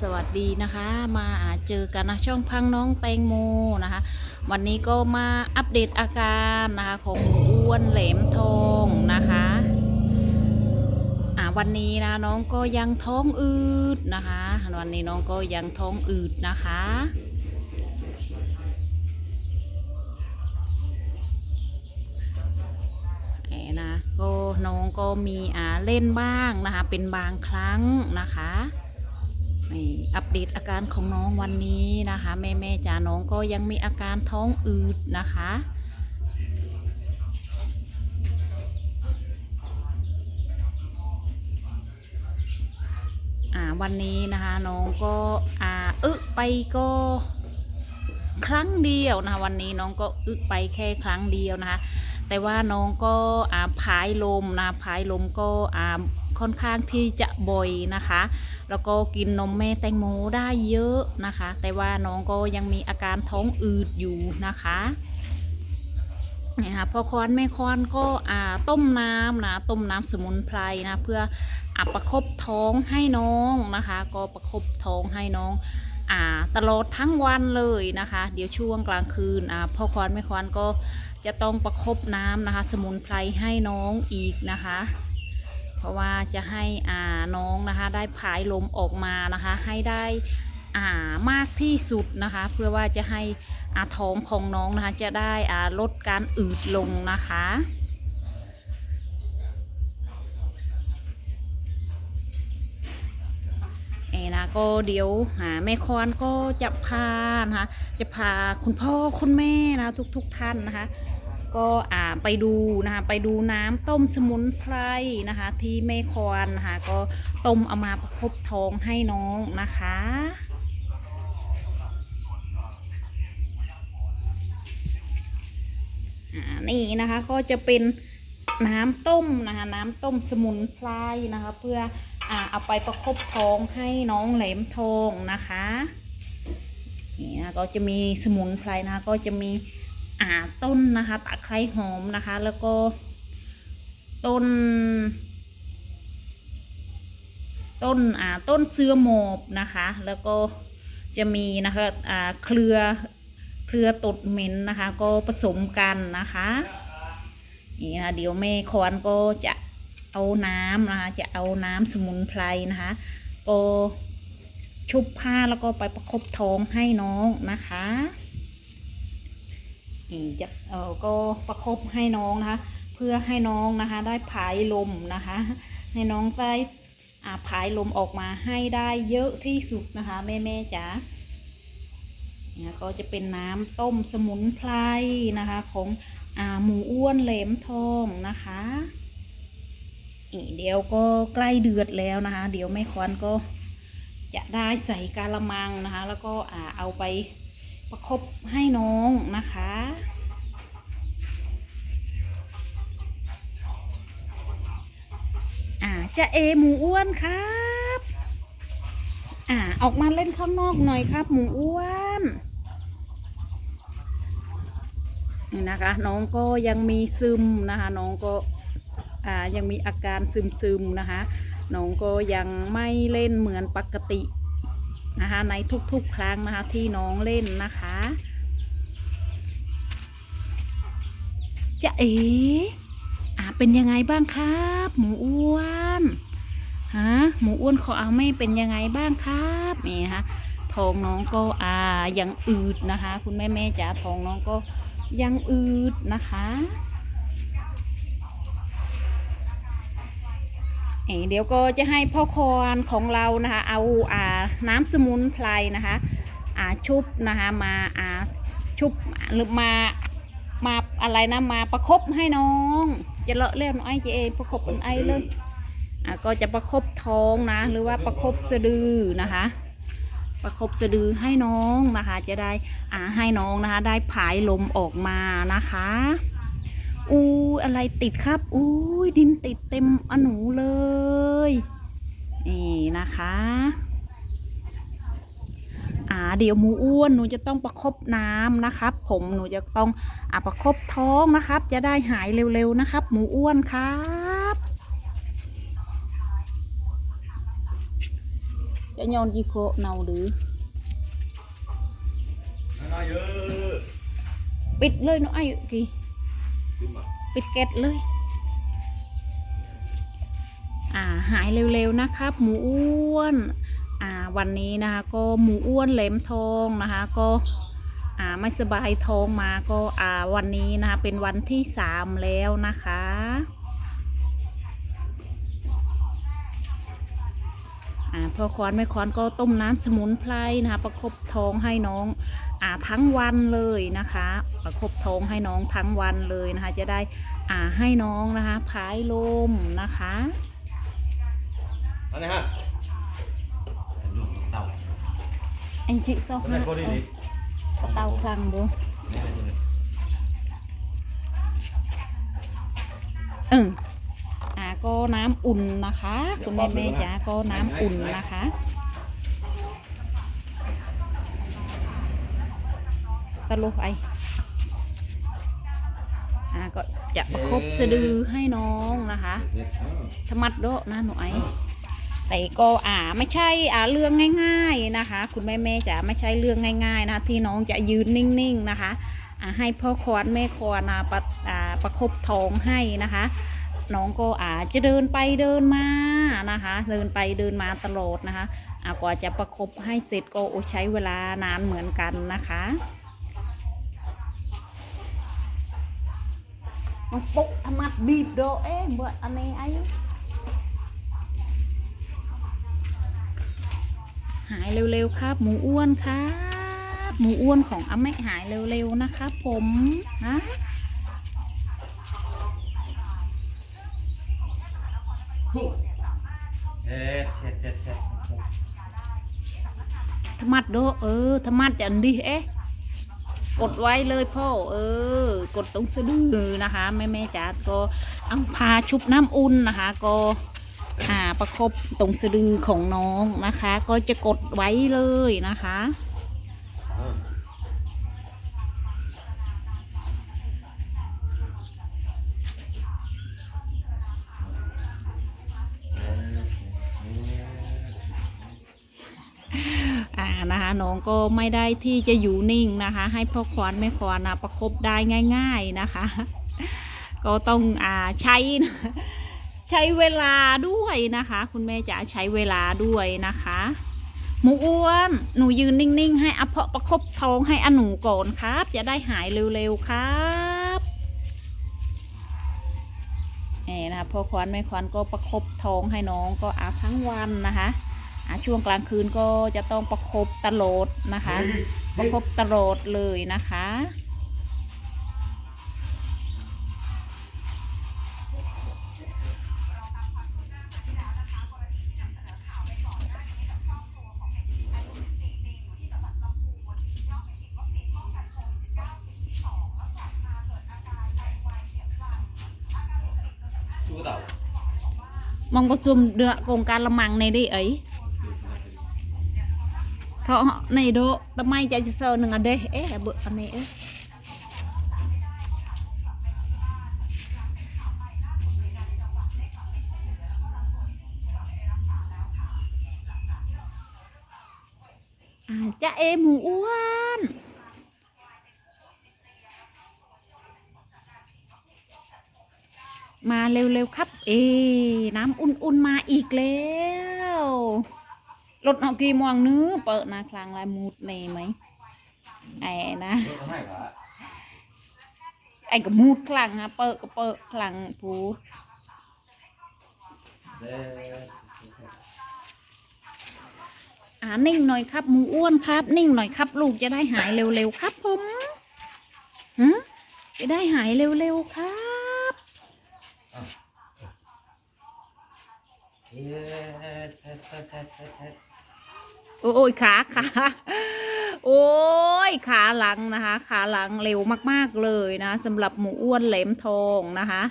สวัสดีนะคะ มาอาเจอกันนะช่องพังน้องแตงโมนะคะ วันนี้ก็มาอัปเดตอาการนะคะของอ้วนแหลมทองนะคะอ่าวันนี้นะน้องก็ยังท้องอืดนะคะ วันนี้น้องก็ยังท้องอืดนะคะแหมนะก็น้องก็มีอ่าเล่นบ้างนะคะ เป็นบางครั้งนะคะ อัปเดตอาการของน้องวันนี้นะคะ แม่แม่จ๋าน้องก็ยังมีอาการท้องอืดนะคะอ่าวันนี้นะคะน้องก็อ่าอึไปก็ครั้งเดียวนะคะวันนี้น้องก็อึไปแค่ครั้งเดียวนะคะ แต่ว่าน้องก็อ่าพายลมนะพายลมก็อ่า ค่อนข้างที่จะบ่อยนะคะ แล้วก็กินนมแม่แตงโมได้เยอะนะคะ แต่ว่าน้องก็ยังมีอาการท้องอืดอยู่นะคะเนี่ยค่ะพอคอนแม่คอนก็อ่าต้มน้ำนะต้มน้ำสมุนไพรนะเพื่ออประคบท้องให้น้องนะคะ ก็ประคบท้องให้น้องอ่าตลอดทั้งวันเลยนะคะ เดี๋ยวช่วงกลางคืนอ่าพ่อควานแม่ควานก็จะต้องประคบน้ำนะคะ สมุนไพรให้น้องอีกนะคะ ราะว่าจะให้อ่าน้องนะคะ ได้ผายลมออกมานะคะ ให้ได้อ่ามากที่สุดนะคะ เพื่อว่าจะให้อาท้องของน้องนะคะ จะได้อ่าลดการอืดลงนะคะเอนะก็เดี๋ยวหาแม่คอนก็จะพานะคะจะพาคุณพ่อคุณแม่นะทุกๆทท่านนะคะ ก็อ่าไปดูนะคะไปดูน้ำต้มสมุนไพรนะคะ ที่แม่คอนนะคะก็ต้มเอามาประคบท้องให้น้องนะคะนี่นะคะก็จะเป็นน้ำต้มนะคะน้ำต้มสมุนไพรนะคะ เพื่ออ่าเอาไปประคบท้องให้น้องแหลมทองนะคะนี่นะก็จะมีสมุนไพรนะคะก็จะมี อ่าต้นนะคะตะไคร้หอมนะคะ แล้วก็ ต้น ต้นอ่าต้นเสื้อหมอบนะคะ แล้วก็จะมีนะคะอ่าเครือเครือตดเหม็นนะคะ ก็ผสมกันนะคะนี่นะเดี๋ยวแม่คอนก็จะเอาน้ำนะคะ จะเอาน้ำสมุนไพรนะคะ ก็ชุบผ้าแล้วก็ไปประคบท้องให้น้องนะคะ นี่จะเออก็ประคบให้น้องนะคะ เพื่อให้น้องนะคะ ได้ผายลมนะคะ ให้น้องได้อ่าผายลมออกมาให้ได้เยอะที่สุดนะคะ แม่แม่จ๋าเนี่ยก็จะเป็นน้ำต้มสมุนไพรนะคะ ของอ่าหมูอ้วนเหลมทองนะคะอีเดี๋ยวก็ใกล้เดือดแล้วนะคะ เดี๋ยวแม่ควันก็จะได้ใส่กาละมังนะคะ แล้วก็อ่าเอาไป ประคบให้น้องนะคะ อ่าจะเอหมูอ้วนครับอ่าออกมาเล่นข้างนอกหน่อยครับ หมูอ้วนนี่นะคะ น้องก็ยังมีซึมนะคะ น้องก็อ่ายังมีอาการซึมซึมๆนะคะ น้องก็ยังไม่เล่นเหมือนปกติ นะคะในทุกๆ ครั้งนะคะที่น้องเล่นนะคะจะเอ๋อ่าเป็นยังไงบ้างครับ หมูอ้วนฮะหมูอ้วนขอเอาไม่เป็นยังไงบ้างครับนี่ฮะท้องน้องก็อ่ายังอืดนะคะ คุณแม่แม่จ๋าท้องน้องก็ยังอืดนะคะ เดี๋ยวก็จะให้พ่อคอนของเรานะคะ เอาอ่าน้ำสมุนไพรนะคะอ่าชุบนะคะมาอ่าชุบหรือมามาอะไรนะมาประคบให้น้อง จะเลาะเล่นไอ้เจเอประคบไอเลยอ่าก็จะประคบท้องนะ หรือว่าประคบสะดือนะคะ ประคบสะดือให้น้องนะคะ จะได้อ่าให้น้องนะคะ ได้ผายลมออกมานะคะ อู้อะไรติดครับ อู้ยดินติดเต็มอหนูเลย นี่นะคะอ่าเดี๋ยวหมูอ้วนหนูจะต้องประคบน้ำนะครับ ผมหนูจะต้องอ่าประคบท้องนะครับ จะได้หายเร็วๆนะครับ หมูอ้วนครับ จะย้อนจีโคเนาหรือน้อยเยอะปิดเลยเนาะไอ้กี่ขึ้นมา ปิดเกตเลย อ่าหายเร็วๆนะครับ หมูอ้วนอ่าวันนี้นะคะก็หมูอ้วนเหลมทองนะคะก็อ่าไม่สบายท้องมาก็อ่าวันนี้นะคะเป็นวันที่สามแล้วนะคะ อ่าพอควานไม่ควานก็ต้มน้ำสมุนไพรนะคะ ประคบท้องให้น้องอ่าทั้งวันเลยนะคะ ประคบท้องให้น้องทั้งวันเลยนะคะ จะได้อ่าให้น้องนะคะพายลมนะคะอันนี้ฮะลูกเต่าอันจิซอกคนไหนนะก็ดีดีเอาเตาคลังดูเอออ่า ก็น้ำอุ่นนะคะ คุณแม่แม่จ๋าก็น้ำอุ่นนะคะตะลุกไออ่าก็จะประคบสะดือให้น้องนะคะธรรมัดโดะนะหนูไอแต่ก็อ่าไม่ใช่อ่าเรื่องง่าย ๆนะคะ คุณแม่แม่จ๋าไม่ใช่เรื่องง่าย ๆ นะที่น้องจะยืนนิ่งๆนะคะอ่าให้พ่อควานแม่ควานอ่าประอ่าประคบท้องให้นะคะ น้องก็อาจจะเดินไปเดินมานะคะ เดินไปเดินมาตลอดนะคะอากว่าจะประคบให้เสร็จก็โอใช้เวลานานเหมือนกันนะคะน้องปุ๊กธรรมัดบีบโดเอ๊ะเบื่ออันนี้ไอ้หายเร็วๆครับ หมูอ้วนครับ หมูอ้วนของอาแม่หายเร็วๆนะครับผมฮะ เอ๊ะเช็ดเช็ดเช็ดธรรมัดโดเออธรรมัดจันดิเอ๊ะกดไว้เลยพ่อเออ กดตรงสะดือนะคะแม่แม่จ๋าก็เอาพาชุบน้ำอุ่นนะคะ ก็อ่าประคบตรงสะดือของน้องนะคะ ก็จะกดไว้เลยนะคะ อ่า น้องก็ไม่ได้ที่จะอยู่นิ่งนะคะ ให้พ่อควานแม่ควานนะประคบได้ง่าย ๆนะคะ ก็ต้องอ่าใช้ใช้เวลาด้วยนะคะ คุณแม่จะใช้เวลาด้วยนะคะหมูอ้วนหนูยืนนิ่งๆ ให้อภประคบท้องให้อหนูก่อนครับ จะได้หายเร็วๆครับนี่นะคะพ่อควานแม่ควานก็ประคบท้องให้น้องก็อาบทั้งวันนะคะ ช่วงกลางคืนก็จะต้องประคบตลอดนะคะ ประคบตลอดเลยนะคะลูกเต่ามองประชุมเดือโครงการละมังในได้เอ้ย เขาในโดทำไมใจจะเซอหนึ่งอันเดเอ๊ะเบื่ออันนี้เอ๊ะอ่าจะเอหมูอ้วนมาเร็วๆครับ เอ น้ำอุ่นๆมาอีกแล้ว รถเอากี่โมงนื้อเปิดนาคลางลายมูดเนไหมไอ้นะไอ้ก็มูดคลังฮะเปิดก็เปิดคลังปูเอ๊ะอ่านิ่งหน่อยครับหมูอ้วนครับ นิ่งหน่อยครับ ลูกจะได้หายเร็วๆครับผมฮะจะได้หายเร็วๆครับเโอ้ยขาขาโอ้ยขาหลังนะคะ ขาหลังเร็วมากๆเลยนะสำหรับหมูอ้วนเหลมทองนะคะ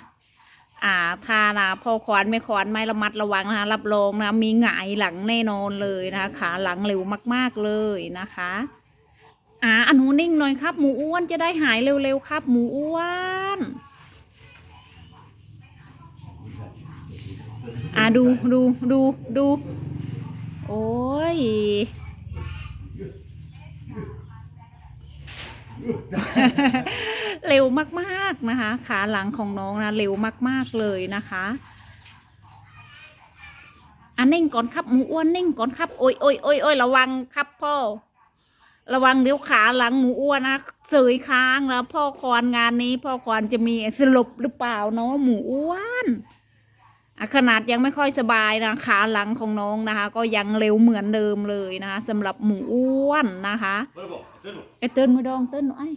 อ่าทานะพอขวานไม่ขวานไม่ระมัดระวังนะคะ รับรองนะมีหงายหลังแน่นอนเลยนะคะ ขาหลังเร็วมากๆเลยนะคะอ่าอนหนูนิ่งหน่อยครับ หมูอ้วนจะได้หายเร็วๆครับ หมูอ้วนอ่าดูดูดูดู โอ้ยเร็วมากๆนะคะ ขาหลังของน้องนะเร็วมากๆเลยนะคะอันนิ่งก่อนครับหมูอ้วนนิ่งก่อนครับโอ้ยโอ้ยโอ้ยโอ้ยระวังครับพ่อ ระวังเดี๋ยวขาหลังหมูอ้วนนะเสยค้างแล้วพ่อควานงานนี้ พ่อควานจะมีสลบหรือเปล่าเนาะหมูอ้วนอะ ขนาดยังไม่ค่อยสบายนะขาหลังของน้องนะคะ ก็ยังเร็วเหมือนเดิมเลยนะคะสำหรับหมูอ้วนนะคะมาบอกเดินหนูไอเติ้ลมือดองเติ้ลหน่อย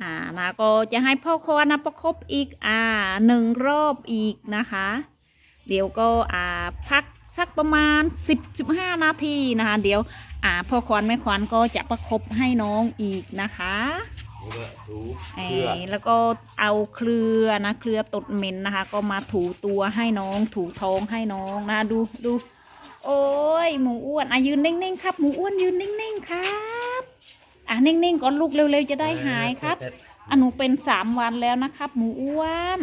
อ่านะก็จะให้พ่อควานนะประคบอีกอ่าหนึ่งรอบอีกนะคะ เดี๋ยวก็อ่าพักสักประมาณ 10 15 นาทีนะคะ เดี๋ยวอ่าพ่อควานแม่ควานก็จะประคบให้น้องอีกนะคะ ดูเลยดูเอ่เชื่ออแล้วก็เอาเครือนะเครือตดเหม็นนะคะ ก็มาถูตัวให้น้อง ถูท้องให้น้องนะดูดู โอ้ยหมูอ้วนอะยืนนิ่งๆครับหมูอ้วนยืนนิ่งๆครับอะนิ่งๆก่อนลูกเร็วๆจะได้หายครับอะหนูเป็นสามวันแล้วนะครับ หมูอ้วน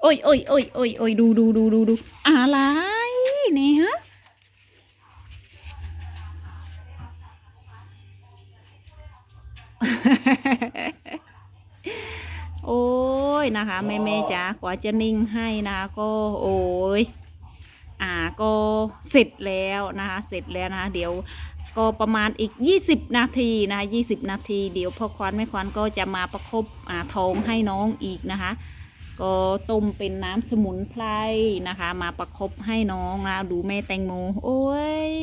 โอ้ยโอ้ยโอ้ยโอ้ยโอ้ยดูดูดูดูดูอะไรนี่ฮะ โอ้ยนะคะ แม่แม่จ๋ากว่าจะนิ่งให้นะคะก็โอ้ยอ่าก็เสร็จแล้วนะคะ เสร็จแล้วนะคะเดี๋ยวก็ประมาณอีก 20 นาทีนะคะ20 นาที เดี๋ยวพ่อควานแม่ควานก็จะมาประคบอ่าท้องให้น้องอีกนะคะ ก็ต้มเป็นน้ำสมุนไพรนะคะ มาประคบให้น้องนะดูแม่แตงโมโอ้ย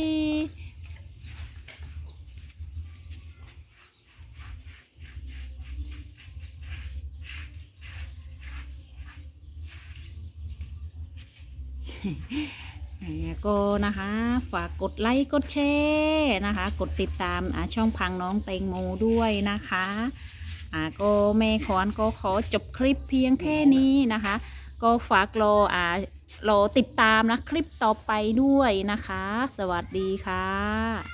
ก็นะคะฝากกดไลค์กดแชร์นะคะ กดติดตามอ่าช่องพังน้องเตงโมด้วยนะคะอ่าก็แม่ขอนก็ขอจบคลิปเพียงแค่นี้นะคะ ก็ฝากรออ่ารอติดตามนะคลิปต่อไปด้วยนะคะ สวัสดีค่ะ